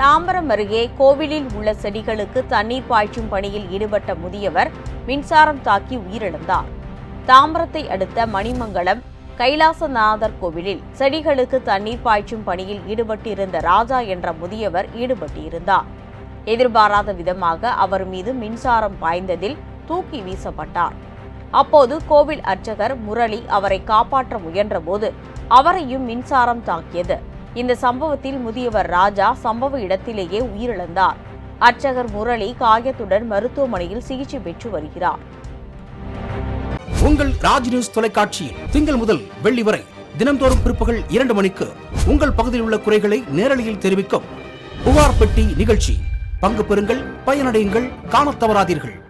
தாம்பரம் அருகே கோவிலில் உள்ள செடிகளுக்கு தண்ணீர் பாய்ச்சும் பணியில் ஈடுபட்ட முதியவர் மின்சாரம் தாக்கி உயிரிழந்தார். தாம்பரத்தை அடுத்த மணிமங்கலம் கைலாசநாதர் கோவிலில் செடிகளுக்கு தண்ணீர் பாய்ச்சும் பணியில் ஈடுபட்டிருந்த ராஜா என்ற முதியவர் ஈடுபட்டிருந்தார். எதிர்பாராத விதமாக அவர் மீது மின்சாரம் பாய்ந்ததில் தூக்கி வீசப்பட்டார். அப்போது கோவில் அர்ச்சகர் முரளி அவரை காப்பாற்ற முயன்றபோது அவரையும் மின்சாரம் தாக்கியது. இந்த சம்பவத்தில் முதியவர் ராஜா சம்பவ இடத்திலேயே உயிரிழந்தார். அர்ச்சகர் முரளி காயத்துடன் மருத்துவமனையில் சிகிச்சை பெற்று வருகிறார். உங்கள் ராஜ் நியூஸ் தொலைக்காட்சியில் திங்கள் முதல் வெள்ளி வரை தினம்தோறும் பிற்பகல் இரண்டு மணிக்கு உங்கள் பகுதியில் உள்ள குறைகளை நேரலையில் தெரிவிக்கும் புகார் பெட்டி நிகழ்ச்சி. பங்கு பெறுங்கள் பயனடையுங்கள் காணத் தவறாதீர்கள்.